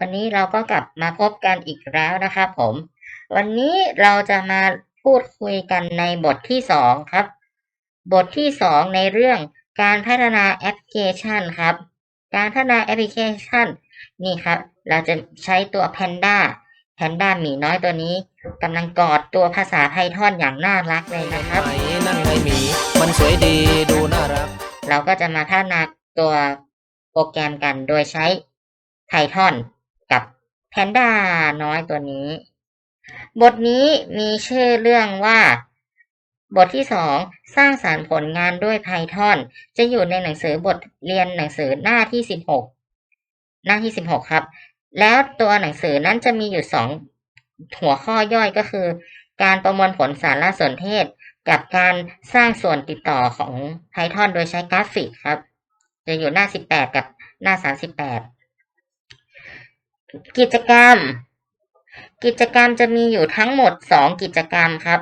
วันนี้เราก็กลับมาพบกันอีกแล้วนะครับผม วันนี้เราจะมาพูดคุยกันในบทที่สองครับ บทที่สองในเรื่องการพัฒนาแอปพลิเคชันครับ การพัฒนาแอปพลิเคชัน นี่ครับ เราจะใช้ตัว Panda Panda หมีน้อยตัวนี้กำลังกอดตัวภาษาไพทอนอย่างน่ารักเลยนะครับไหนนั่นไงหมี มันสวยดีดูน่ารัก เราก็จะมาพัฒนาตัวโปรแกรมกันโดยใช้ Python กับ Panda น้ แพนด้าน้อยตัวนี้ บทนี้มีชื่อเรื่องว่า บทที่สองสร้างสารรค์ผลงานด้วย Python จะอยู่ในหนังสือบทเรียนหนังสือหน้าที่สิบหกหน้าที่สิบหกครับ แล้วตัวหนังสือนั้นจะมีอยู่สองหัวข้อย่อยก็คือ การประมวลผลสารสนเทศ กับการสร้างส่วนติดต่อของ Python โดยใช้กราฟิกครับ จะอยู่หน้า18กับหน้า38 กิจกรรม กิจกรรมจะมีอยู่ทั้งหมด2กิจกรรมครับ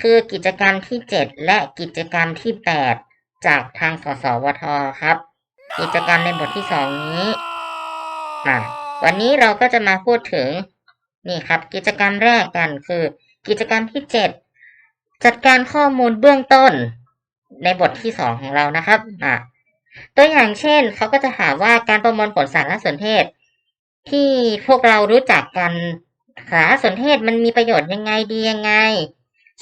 คือกิจกรรมที่7และกิจกรรมที่8จากทางสสวทครับ กิจกรรมในบทที่2นี้มาวันนี้เราก็จะมาพูดถึงนี่ครับ กิจกรรมแรกกันคือ กิจกรรมที่7จัดการข้อมูลเบื้องต้น ในบทที่สองของเรานะครับอะตัวอย่างเช่นเขาก็จะถามว่าการประมวลผลสารสนเทศ ที่พวกเรารู้จักกันสารสนเทศมันมีประโยชน์ยังไงดียังไง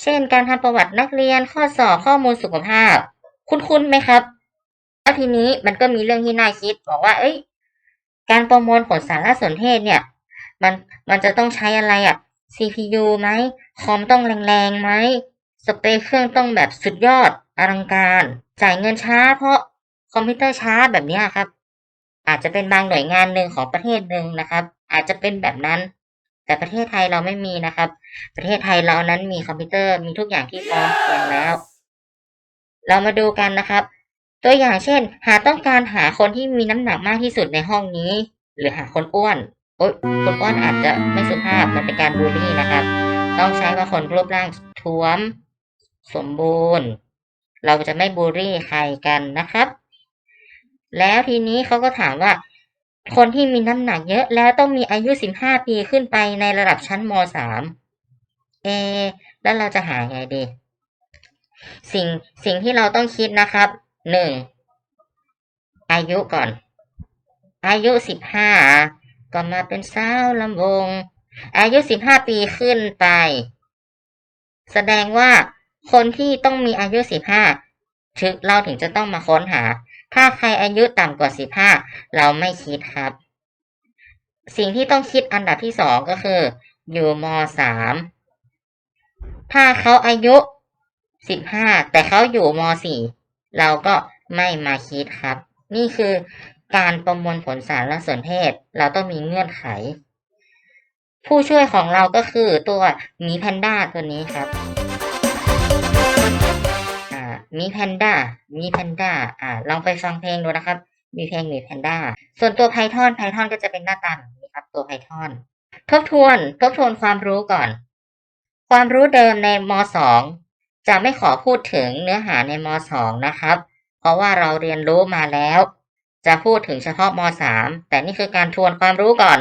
เช่น การทำประวัตินักเรียนข้อสอบข้อมูลสุขภาพ คุ้นๆไหมครับ แล้วทีนี้มันก็มีเรื่องที่น่าคิดบอกว่า เอ้ย การประมวลผลสารสนเทศเนี่ย มันมันจะต้องใช้อะไรอะ CPU ไหมคอมต้องแรงๆไหมสเปคเครื่องต้องแบบสุดยอดอลังการ จ่ายเงินช้าเพราะคอมพิวเตอร์ช้าแบบนี้ครับ อาจจะเป็นบางหน่วยงานหนึ่งของประเทศหนึ่งนะครับ อาจจะเป็นแบบนั้น แต่ประเทศไทยเราไม่มีนะครับ ประเทศไทยเรานั้นมีคอมพิวเตอร์มีทุกอย่างที่พร้อมเพียงแล้ว เรามาดูกันนะครับ ตัวอย่างเช่น หาต้องการหาคนที่มีน้ำหนักมากที่สุดในห้องนี้ หรือหาคนอ้วนโอ๊ยคนอ้วนอาจจะไม่สุภาพมันเป็นการบูลลี่นะครับ ต้องใช้ว่าคนรูปร่างท้วม สมบูรณ์ เราจะไม่บูลลี่ใครกันนะครับ แล้วทีนี้เขาก็ถามว่า คนที่มีน้ำหนักเยอะ แล้วต้องมีอายุ15ปีขึ้นไปในระดับชั้นม .3 เอ แล้วเราจะหาไงดี สิ่งสิ่งที่เราต้องคิดนะครับหนึ่งอายุก่อน อายุ15ก็มาเป็นสาวลำวง อายุ15ปีขึ้นไป แสดงว่าคนที่ต้องมีอายุ15ถึงเราถึงจะต้องมาค้นหา ถ้าใครอายุต่ำกว่า 15 เราไม่คิดครับ สิ่งที่ต้องคิดอันดับที่สองก็คือ อยู่ม .3 ถ้าเขาอายุ 15 แต่เขาอยู่ม .4 เราก็ไม่มาคิดครับ นี่คือการประมวลผลสารสนเทศ เราต้องมีเงื่อนไข ผู้ช่วยของเราก็คือตัวหมีแพนด้าตัวนี้ครับ มีแพนด้ามีแพนด้าอ่าลองไปฟังเพลงดูนะครับ มีเพลงมีแพนด้าส่วนตัว Python Python ก็จะเป็นหน้าตาแบบนี้ครับตัว Python ทบทวนทบทวนความรู้ก่อน ความรู้เดิมในม .2 จะไม่ขอพูดถึงเนื้อหาในม .2 นะครับ เพราะว่าเราเรียนรู้มาแล้ว จะพูดถึงเฉพาะม .3 แต่นี่คือการทวนความรู้ก่อน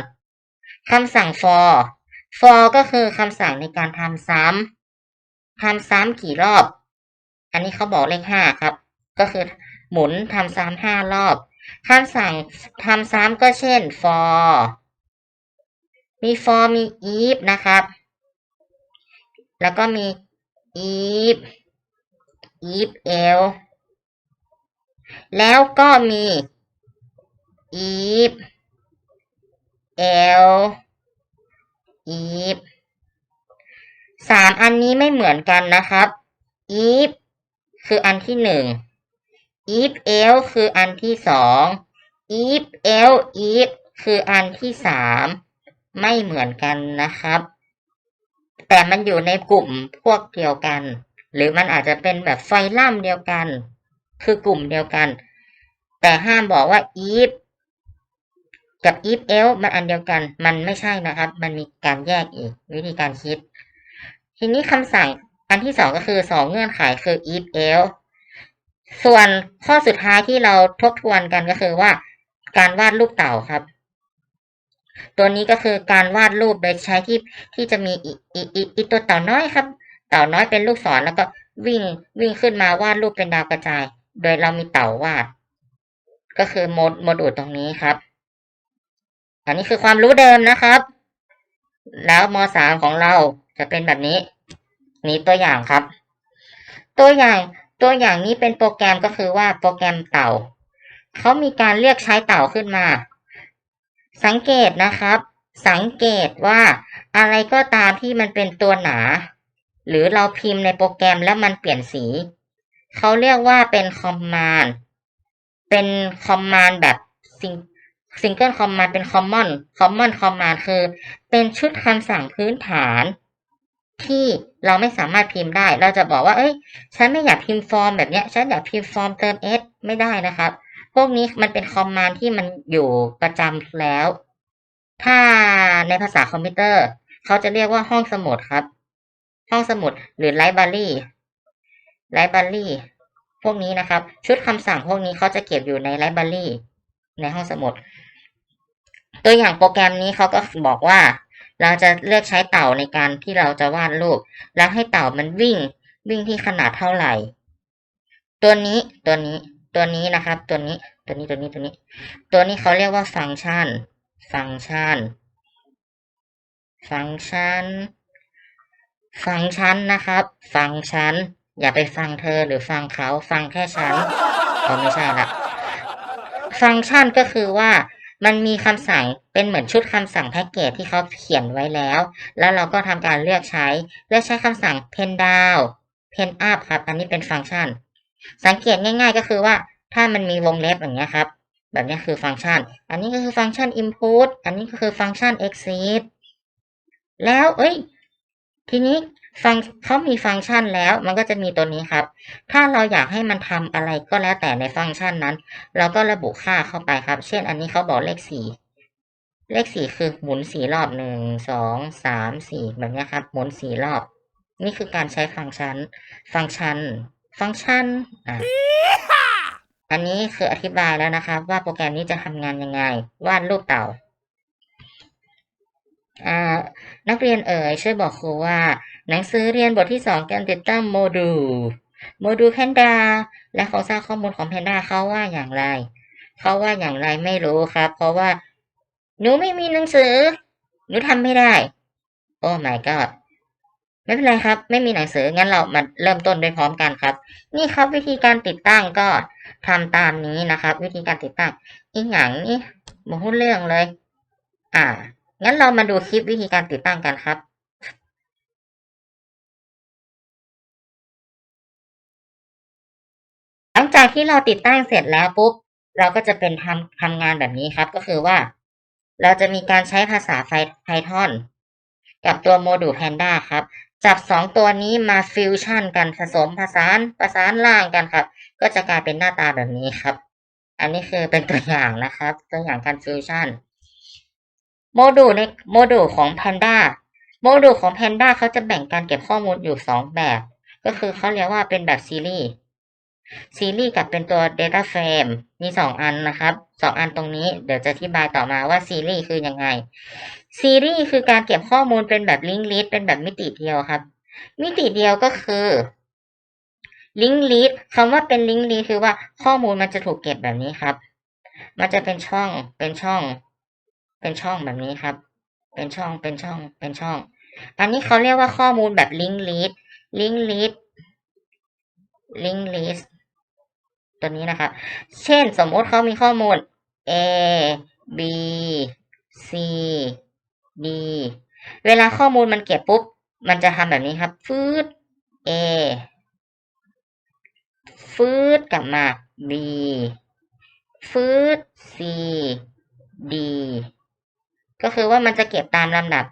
คำสั่ง for for ก็คือคำสั่งในการทำซ้ำทำซ้ำกี่รอบ อันนี้เขาบอกเลขห้าครับ ก็คือหมุนทำซ้ำห้ารอบคำสั่งทำซ้ำก็เช่น for มี for มี if นะครับ แล้วก็มี if if else แล้วก็มี if else if สามอันนี้ไม่เหมือนกันนะครับ if คืออันที่หนึ่ง if else คืออันที่สอง if else if คืออันที่สามไม่เหมือนกันนะครับ แต่มันอยู่ในกลุ่มพวกเดียวกัน หรือมันอาจจะเป็นแบบไฟลัมเดียวกัน คือกลุ่มเดียวกัน แต่ห้ามบอกว่า if กับ if else มันอันเดียวกัน มันไม่ใช่นะครับ มันมีการแยกอีก วิธีการคิด ทีนี้คำสั่ง อันที่สองก็คือสองเงื่อนไขคือ if else ส่วนข้อสุดท้ายที่เราทบทวนกันก็คือว่าการวาดรูปเต่าครับ ตัวนี้ก็คือการวาดรูปโดยใช้ที่ที่จะมีอีอีอีอีตัวเต่าน้อยครับ เต่าน้อยเป็นลูกศรแล้วก็วิ่งวิ่งขึ้นมาวาดรูปเป็นดาวกระจาย โดยเรามีเต่าวาด ก็คือโมดโมดูลตรงนี้ครับ อันนี้คือความรู้เดิมนะครับ แล้วมสามของเราจะเป็นแบบนี้ นี้ตัวอย่างครับ ตัวอย่างตัวอย่างนี้เป็นโปรแกรมก็คือว่าโปรแกรมเต่าเขามีการเรียกใช้เต่าขึ้นมา สังเกตนะครับ สังเกตว่าอะไรก็ตามที่มันเป็นตัวหนา หรือเราพิมพ์ในโปรแกรมแล้วมันเปลี่ยนสีเขาเรียกว่าเป็นคอมมานด์เป็นคอมมานด์แบบซิงซิงเกิลคอมมานด์เป็นคอมมอนคอมมอนคอมมานด์คือ เป็นชุดคำสั่งพื้นฐาน ที่เราไม่สามารถพิมพ์ได้ เราจะบอกว่า เอ้ย ฉันไม่อยากพิมพ์ฟอร์มแบบเนี้ย ฉันอยากพิมพ์ฟอร์มเติม s ไม่ได้นะครับ พวกนี้มันเป็นคอมมานด์ที่มันอยู่ประจำแล้ว ถ้าในภาษาคอมพิวเตอร์ เขาจะเรียกว่าห้องสมุดครับ ห้องสมุดหรือไลบรารีไลบรารีพวกนี้นะครับ ชุดคำสั่งพวกนี้เขาจะเก็บอยู่ในไลบรารีในห้องสมุด ตัวอย่างโปรแกรมนี้เขาก็บอกว่า เราจะเลือกใช้เต่าในการที่เราจะวาดรูป แล้วให้เต่ามันวิ่งวิ่งที่ขนาดเท่าไหร่ ตัวนี้ตัวนี้ตัวนี้นะครับ ตัวนี้ตัวนี้ตัวนี้ตัวนี้ ตัวนี้เขาเรียกว่าฟังก์ชัน ฟังก์ชัน ฟังก์ชัน ฟังก์ชันนะครับ ฟังก์ชัน อย่าไปฟังเธอหรือฟังเขาฟังแค่ฉันก็ไม่ใช่ละฟังก์ชันก็คือว่า มันมีคำสั่งเป็นเหมือนชุดคำสั่งแพ็กเกจที่เขาเขียนไว้แล้ว แล้วเราก็ทำการเลือกใช้ เลือกใช้คำสั่ง pen down pen up ครับ อันนี้เป็นฟังก์ชัน สังเกตง่าย ๆ ก็คือว่าถ้ามันมีวงเล็บอย่างเงี้ยครับ แบบนี้คือฟังก์ชัน อันนี้ก็คือฟังก์ชัน input อันนี้ก็คือฟังก์ชัน exit แล้ว เอ้ย ทีนี้ ฟังเขามีฟังก์ชันแล้ว มันก็จะมีตัวนี้ครับ ถ้าเราอยากให้มันทำอะไรก็แล้วแต่ในฟังก์ชันนั้น เราก็ระบุค่าเข้าไปครับ เช่น อันนี้เขาบอกเลขสี่เลขสี่คือหมุนสี่รอบหนึ่งสองสามสี่แบบนี้ครับ หมุนสี่รอบ นี่คือการใช้ฟังก์ชัน ฟังก์ชัน ฟังก์ชันอะอันนี้คืออธิบายแล้วนะครับ ว่าโปรแกรมนี้จะทำงานยังไงวาดรูปเต่าอ่า นักเรียนเอ๋ยช่วยบอกครูว่า หนังสือเรียนบทที่สองการติดตั้งโมดูลโมดูลแพนดาและโครงสร้างข้อมูลของแพนด้าเขาว่าอย่างไร เขาว่าอย่างไรไม่รู้ครับ เพราะว่า หนูไม่มีหนังสือ หนูทำไม่ได้ โอ้ my god ไม่เป็นไรครับ ไม่มีหนังสืองั้นเรามาเริ่มต้นด้วยพร้อมกันครับ นี่ครับวิธีการติดตั้งก็ทำตามนี้นะครับ วิธีการติดตั้งอีกอย่างนี้มาพูดเรื่องเลย อ่า งั้นเรามาดูคลิปวิธีการติดตั้งกันครับหลังจากที่เราติดตั้งเสร็จแล้วปุ๊บเราก็จะเป็นทำทำงานแบบนี้ครับ ก็คือว่า เราจะมีการใช้ภาษาไฟ Python กับตัวโมดูล Panda ครับ จับสองตัวนี้มาฟิวชั่นกันผสมผสานประสานล่างกันครับ ก็จะกลายเป็นหน้าตาแบบนี้ครับ อันนี้คือเป็นตัวอย่างนะครับ ตัวอย่างการฟิวชั่น โมดูลในโมดูลของ Panda โมดูลของ Panda เขาจะแบ่งการเก็บข้อมูลอยู่สองแบบ ก็คือเขาเรียกว่าเป็นแบบซีรีส์ซีรีส์กับเป็นตัว Data Frame มีสองอันนะครับสองอันตรงนี้เดี๋ยวจะอธิบายต่อมาว่าซีรีส์คือยังไง ซีรีส์คือการเก็บข้อมูลเป็นแบบ Link List เป็นแบบมิติเดียวครับ มิติเดียวก็คือ Link List คำว่าเป็น Link List คือว่าข้อมูลมันจะถูกเก็บแบบนี้ครับ มันจะเป็นช่องเป็นช่อง เป็นช่องแบบนี้ครับ เป็นช่องเป็นช่องเป็นช่อง อันนี้เขาเรียกว่าข้อมูลแบบ Link List Link List Link List ตัวนี้นะครับ เช่นสมมติเขามีข้อมูล A B C D เวลาข้อมูลมันเก็บปุ๊บ มันจะทำแบบนี้ครับ ฟืด A ฟืดกลับมา B ฟืด C D ก็คือว่ามันจะเก็บตามลำดับ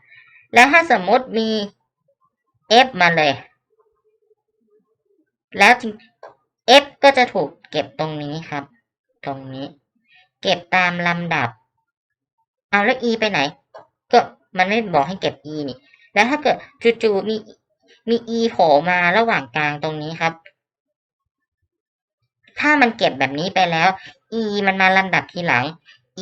แล้วถ้าสมมติมี F มาเลย แล้ว F ก็จะถูกเก็บตรงนี้ครับ ตรงนี้ เก็บตามลำดับ เอาแล้ว E ไปไหน ก็มันไม่บอกให้เก็บ E นี่ แล้วถ้าเกิดจู่ๆมีมี E โผล่มาระหว่างกลางตรงนี้ครับ ถ้ามันเก็บแบบนี้ไปแล้ว E มันมาลำดับทีหลัง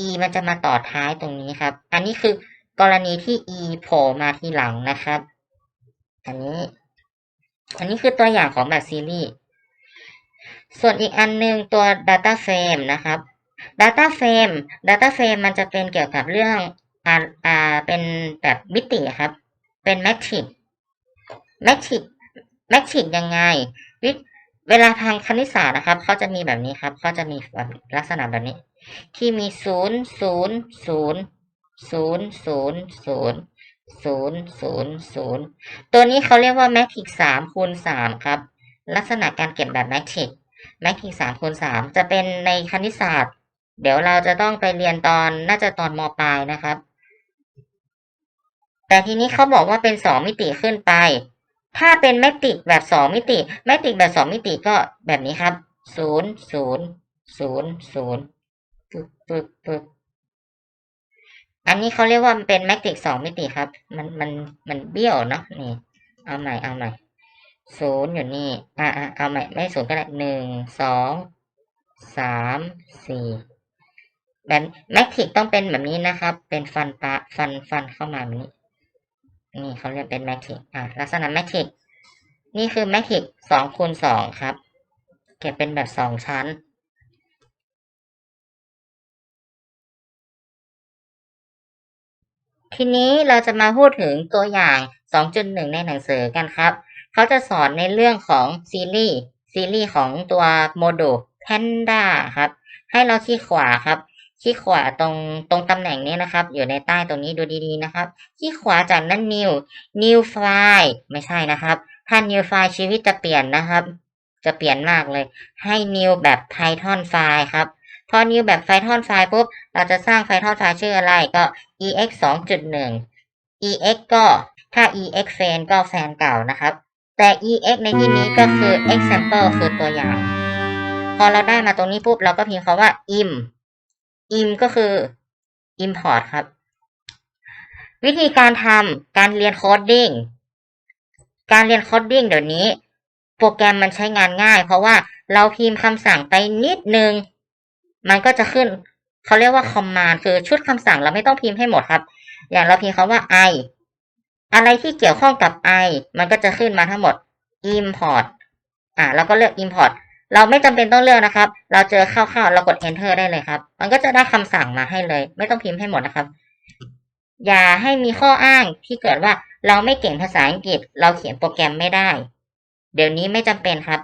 e มันจะมาต่อท้ายตรงนี้ครับ อันนี้คือกรณีที่ e โผล่มาทีหลังนะครับ อันนี้ อันนี้คือตัวอย่างของแบบซีรีส์ ส่วนอีกอันหนึงตัว Data Frame นะครับ Data Frame Data Frame มันจะเป็นเกี่ยวกับเรื่องอ่าอ่าเป็นแบบมิติครับ เป็นแมทริกแมทริกแมทริกยังไง เวลาทางคณิตศาสตร์นะครับเขาจะมีแบบนี้ครับเขาจะมีแบบลักษณะแบบนี้ ที่มีศูนย์ศูนย์ศูนย์ศูนย์ศูนย์ศูนย์ศูนย์ศูนย์ศูนย์ตัวนี้เขาเรียกว่าแมทริกสามคูณสามครับ ลักษณะการเก็บแบบแมทริกแมทริกสามคูณสามจะเป็นในคณิตศาสตร์ เดี๋ยวเราจะต้องไปเรียนตอนน่าจะตอนมปลายนะครับ แต่ทีนี้เขาบอกว่าเป็นสองมิติขึ้นไป ถ้าเป็นแมทริกแบบสองมิติ แมทริกแบบสองมิติก็แบบนี้ครับศูนย์ศูนย์ศูนย์ศูนย์ปึ๊บปึ๊บปึ๊บอันนี้เขาเรียกว่ามันเป็นแมทริกสองมิติครับ มันมันมันเบี้ยวเนาะนี่ เอาใหม่เอาใหม่ศูนย์อยู่นี่อ่าอ่าเอาใหม่ไม่ศูนย์ก็ได้หนึ่งสองสามสี่แบบแมทริกต้องเป็นแบบนี้นะครับ เป็นฟันปะฟันฟันเข้ามาแบบนี้ นี่เขาเรียกเป็นแมทริกอะลักษณะแมทริกนี่คือแมทริกสองคูณสองครับ เก็บเป็นแบบสองชั้น ทีนี้เราจะมาพูดถึงตัวอย่าง 2.1 ในหนังสือกันครับ เขาจะสอนในเรื่องของซีรีส์ซีรีส์ของตัวโมดูล Panda ครับ ให้เราคลิกขวาครับ คลิกขวาตรงตรงตำแหน่งนี้นะครับ อยู่ในใต้ตรงนี้ดูดีๆนะครับคลิกขวาจากนั้น new new file ไม่ใช่นะครับถ้า new file ชีวิตจะเปลี่ยนนะครับ จะเปลี่ยนมากเลย ให้ new แบบ Python file ครับพอ new แบบ Python file ปุ๊บเราจะสร้าง Python file ชื่ออะไรก็ ex 2.1 ex ก็ถ้า ex fan ก็แฟนเก่านะครับ แต่ ex ในที่นี้ก็คือ example คือตัวอย่าง พอเราได้มาตรงนี้ปุ๊บเราก็พิมพ์คำว่า im im ก็คือ import ครับ วิธีการทำการเรียนโคดดิ้งการเรียนโคดดิ้งเดี๋ยวนี้ โปรแกรมมันใช้งานง่าย เพราะว่าเราพิมพ์คำสั่งไปนิดนึง มันก็จะขึ้นเขาเรียกว่า command คือชุดคำสั่งเราไม่ต้องพิมพ์ให้หมดครับ อย่างเราพิมพ์คำว่า i อะไรที่เกี่ยวข้องกับ i มันก็จะขึ้นมาทั้งหมด import อ่าเราก็เลือก import เราไม่จำเป็นต้องเลือกนะครับ เราเจอคร่าวๆเรากด enter ได้เลยครับ มันก็จะได้คำสั่งมาให้เลย ไม่ต้องพิมพ์ให้หมดนะครับ อย่าให้มีข้ออ้างที่เกิดว่าเราไม่เก่งภาษาอังกฤษ เราเขียนโปรแกรมไม่ได้ เดี๋ยวนี้ไม่จำเป็นครับ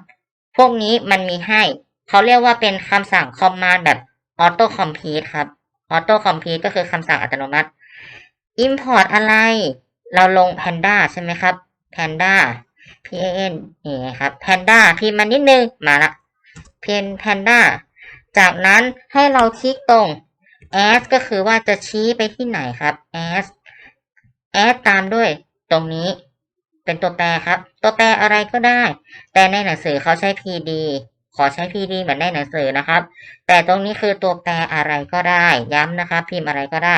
พวกนี้มันมีให้ เขาเรียกว่าเป็นคำสั่ง command แบบ auto complete ครับ auto complete ก็คือคำสั่งอัตโนมัติ import อะไร เราลง panda ใช่ไหมครับ panda p a n นี่ครับ panda พิมพ์มานิดนึงมาละ เพน panda จากนั้นให้เราคลิกตรง as ก็คือว่าจะชี้ไปที่ไหนครับ as as ตามด้วยตรงนี้ เป็นตัวแปรครับ ตัวแปรอะไรก็ได้ แต่ในหนังสือเขาใช้ pd ขอใช้ pd เหมือนในหนังสือนะครับ แต่ตรงนี้คือตัวแปรอะไรก็ได้ ย้ำนะครับ พิมพ์อะไรก็ได้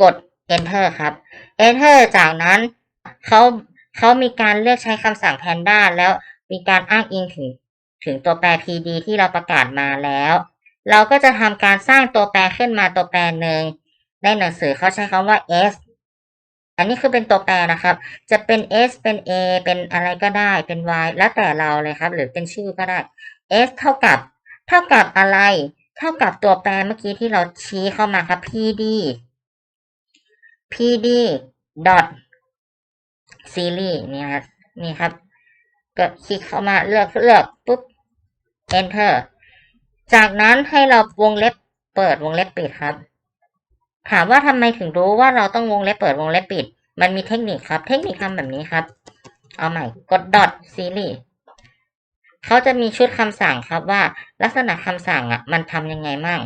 กด enter ครับ enter จากนั้นเขาเขามีการเลือกใช้คำสั่ง panda แล้วมีการอ้างอิงถึง ถึงตัวแปร pd ที่เราประกาศมาแล้ว เราก็จะทำการสร้างตัวแปรขึ้นมาตัวแปรหนึ่งในหนังสือเขาใช้คำว่า s อันนี้คือเป็นตัวแปรนะครับ จะเป็น s เป็น a เป็นอะไรก็ได้ เป็น y แล้วแต่เราเลยครับ หรือเป็นชื่อก็ได้ s เท่ากับ เท่ากับอะไร เท่ากับตัวแปรเมื่อกี้ที่เราชี้เข้ามาครับ pd pd dot series นี่ครับ นี่ครับก็คลิกเข้ามาเลือกเลือกปุ๊บ enter จากนั้นให้เราวงเล็บเปิดวงเล็บปิดครับ ถามว่าทำไมถึงรู้ว่าเราต้องวงเล็บเปิดวงเล็บปิด มันมีเทคนิคครับ เทคนิคทำแบบนี้ครับ เอาใหม่กด dot series เขาจะมีชุดคำสั่งครับว่า ลักษณะคำสั่งอะ มันทำยังไงมั่ง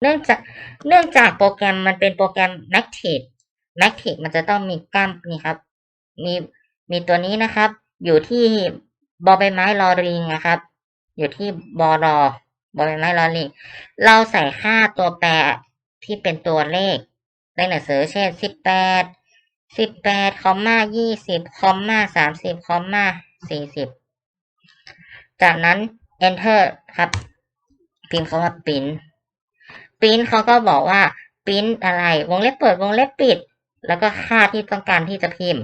เนื่องจากเนื่องจากโปรแกรมมันเป็นโปรแกรม Matic Matic มันจะต้องมีกล้ามนี่ครับ มีมีตัวนี้นะครับ อยู่ที่บอใบไม้ลอริงนะครับ อยู่ที่บอรอบอใบไม้ลอริงเราใส่ค่าตัวแปรที่เป็นตัวเลขในหนังสือเช่นสิบแปดสิบแปดคอมมายี่สิบคอมมาสามสิบคอมมาสี่สิบจากนั้น enter ครับพิมพ์คำว่า print ปริ้นเขาก็บอกว่าปริ้นอะไรวงเล็บเปิดวงเล็บปิด แล้วก็ค่าที่ต้องการที่จะพิมพ์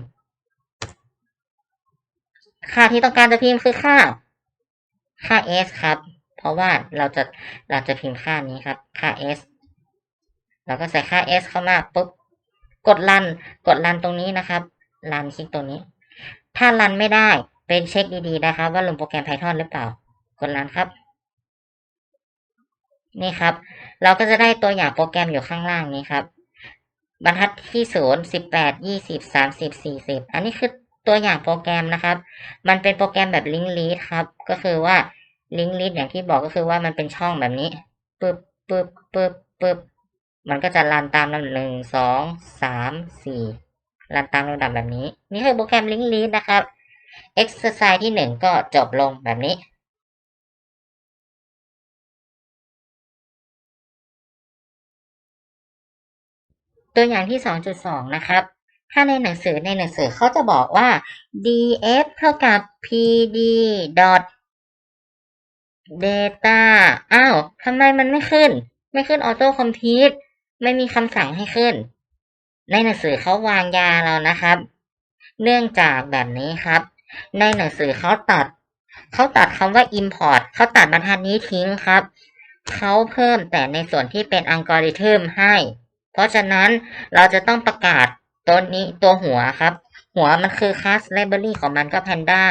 ค่าที่ต้องการจะพิมพ์คือค่า ค่า s ครับ เพราะว่าเราจะเราจะพิมพ์ค่านี้ครับ ค่า s เราก็ใส่ค่า s เข้ามาปุ๊บ กดรัน กดรันตรงนี้นะครับรันคลิกตรงนี้ ถ้ารันไม่ได้เป็นเช็คดีๆนะครับ ว่าลงโปรแกรม Python หรือเปล่า กดรันครับ นี่ครับ เราก็จะได้ตัวอย่างโปรแกรมอยู่ข้างล่างนี้ครับ บรรทัดที่ศูนย์สิบแปดยี่สิบสามสิบสี่สิบอันนี้คือ ตัวอย่างโปรแกรมนะครับ มันเป็นโปรแกรมแบบลิงก์ลีดครับ ก็คือว่าลิงก์ลีดอย่างที่บอกก็คือว่ามันเป็นช่องแบบนี้ปึ๊บปึ๊บปึ๊บปึ๊บมันก็จะรันตามลำดับหนึ่งสองสามสี่รันตามลำดับแบบนี้ นี่คือโปรแกรมลิงก์ลีดนะครับ exercise ที่หนึ่งก็จบลงแบบนี้ตัวอย่างที่ 2.2 นะครับ ถ้าในหนังสือในหนังสือเขาจะบอกว่า df เท่ากับ pd dot data อ้าวทำไมมันไม่ขึ้น ไม่ขึ้น auto complete ไม่มีคำสั่งให้ขึ้น ในหนังสือเขาวางยาเรานะครับ เนื่องจากแบบนี้ครับ ในหนังสือเขาตัด เขาตัดคำว่า import เขาตัดบรรทัดนี้ทิ้งครับเขาเพิ่มแต่ในส่วนที่เป็นอัลกอริทึมให้ เพราะฉะนั้นเราจะต้องประกาศ ตัวนี้ตัวหัวครับ หัวมันคือ class library ของมันก็ panda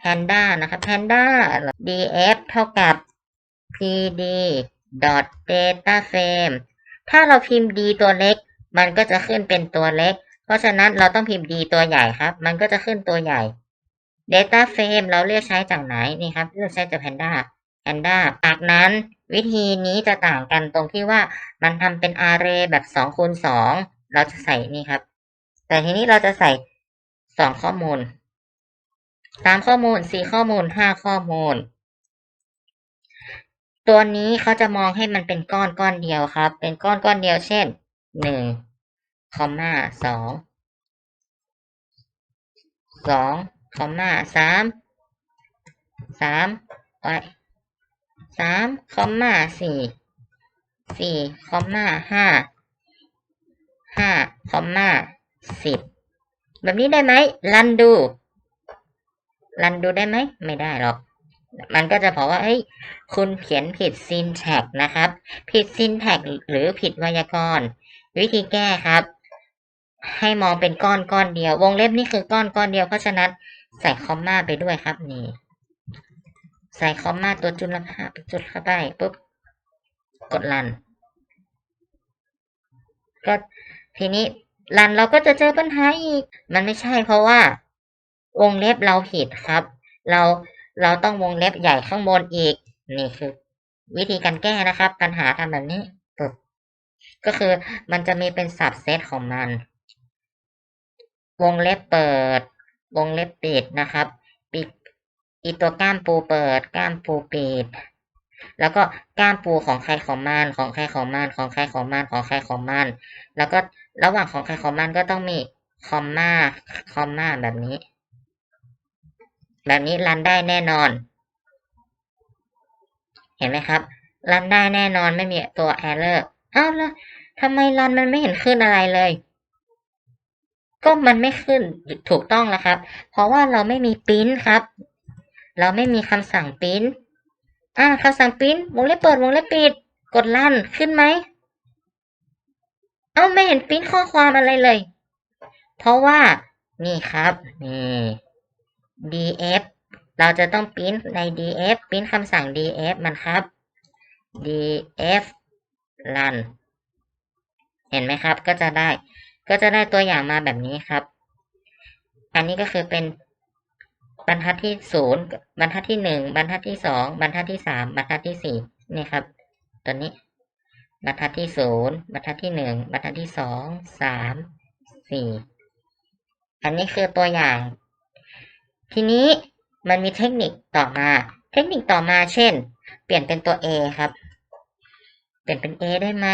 panda นะครับ panda df เท่ากับ pd dot data frame ถ้าเราพิมพ์ d ตัวเล็ก มันก็จะขึ้นเป็นตัวเล็ก เพราะฉะนั้นเราต้องพิมพ์ d ตัวใหญ่ครับ มันก็จะขึ้นตัวใหญ่ data frame เราเลือกใช้จากไหนนี่ครับเลือกใช้จาก panda panda จากนั้นวิธีนี้จะต่างกันตรงที่ว่ามันทำเป็น array แบบสองคูณสอง เราจะใส่นี่ครับ แต่ทีนี้เราจะใส่สองข้อมูลสามข้อมูลสี่ข้อมูลห้าข้อมูล ตัวนี้เขาจะมองให้มันเป็นก้อนก้อนเดียวครับ เป็นก้อนก้อนเดียวเช่นหนึ่งคอมมาสองสองคอมมาสามสามไว้สามคอมมาสี่สี่คอมมาห้า ห้าคอมมาสิบแบบนี้ได้ไหมรันดูรันดูได้ไหมไม่ได้หรอก มันก็จะบอกว่าเฮ้ยคุณเขียนผิด syntax นะครับ ผิด syntax หรือผิดไวยากรณ์ วิธีแก้ครับ ให้มองเป็นก้อนก้อนเดียว วงเล็บนี่คือก้อนก้อนเดียวเพราะฉะนั้นใส่คอมมาไปด้วยครับนี่ใส่คอมมาตัวจุลภาพจุดเข้าไปปุ๊บกดรัน ก็ ทีนี้รันเราก็จะเจอปัญหาอีก มันไม่ใช่เพราะว่า วงเล็บเราผิดครับ เราเราต้องวงเล็บใหญ่ข้างบนอีก นี่คือ วิธีการแก้นะครับ ปัญหาทำแบบนี้ปึ๊บก็คือมันจะมีเป็นสับเซตของมัน วงเล็บเปิด วงเล็บปิดนะครับ ปิดอีตัวก้ามปูเปิด ก้ามปูปิด แล้วก็ก้ามปูของใครของมันของใครของมันของใครของมันของใครของมัน แล้วก็ ระหว่างของใครของมันก็ต้องมีคอมมาคอมมาแบบนี้ แบบนี้รันได้แน่นอน เห็นไหมครับรันได้แน่นอนไม่มีตัว error อ้าวแล้วทำไมรันมันไม่เห็นขึ้นอะไรเลย ก็มันไม่ขึ้นถูกต้องแล้วครับ เพราะว่าเราไม่มีปริ้นครับ เราไม่มีคำสั่งปริ้นอ่าคำสั่งปริ้นวงเล็บเปิดวงเล็บปิด กดลั่นขึ้นไหม เอ้าไม่เห็นปริ้นข้อความอะไรเลย เพราะว่านี่ครับนี่ df เราจะต้องปริ้นใน df ปริ้นคำสั่ง df มันครับ df run เห็นไหมครับ ก็จะได้ ก็จะได้ตัวอย่างมาแบบนี้ครับ อันนี้ก็คือเป็นบรรทัดที่ศูนย์บรรทัดที่หนึ่งบรรทัดที่สองบรรทัดที่สามบรรทัดที่สี่นี่ครับ ตัวนี้ บรรทัดที่ศูนย์บรรทัดที่หนึ่งบรรทัดที่สองสามสี่อันนี้คือตัวอย่าง ทีนี้มันมีเทคนิคต่อมา เทคนิคต่อมาเช่น เปลี่ยนเป็นตัว A ครับ เปลี่ยนเป็น A ได้ไหม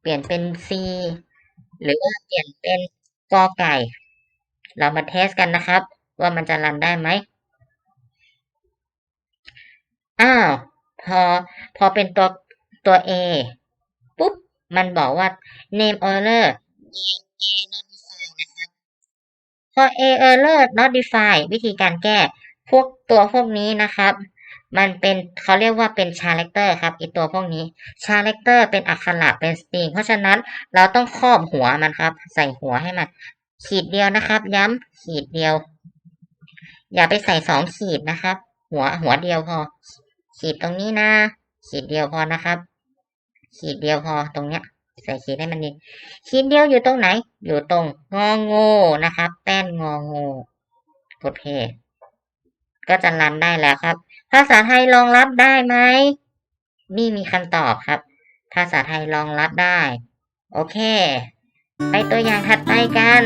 เปลี่ยนเป็น C หรือว่าเปลี่ยนเป็นกอไก่ เรามาเทสกันนะครับ ว่ามันจะรันได้ไหมอ้าวพอพอเป็นตัว ตัว A ปุ๊บ มันบอกว่า name error A not defined นะครับ พอ A error not defined วิธีการแก้ พวกตัวพวกนี้นะครับ มันเป็นเขาเรียกว่าเป็น character ครับไอตัวพวกนี้ character เป็นอักขระเป็น string เพราะฉะนั้นเราต้องครอบหัวมันครับ ใส่หัวให้มัน ขีดเดียวนะครับ ย้ำขีดเดียว อย่าไปใส่สองขีดนะครับ หัวหัวเดียวพอ ขีดตรงนี้นะขีดเดียวพอนะครับ ขีดเดียวพอตรงเนี้ยใส่ขีดให้มันดีขีดเดียวอยู่ตรงไหน อยู่ตรงงองูนะครับ แป้นงองูกดเพก็จะรันได้แล้วครับ ภาษาไทยรองรับได้ไหมนี่มีคำตอบครับ ภาษาไทยรองรับได้ โอเค ไปตัวอย่างถัดไปกัน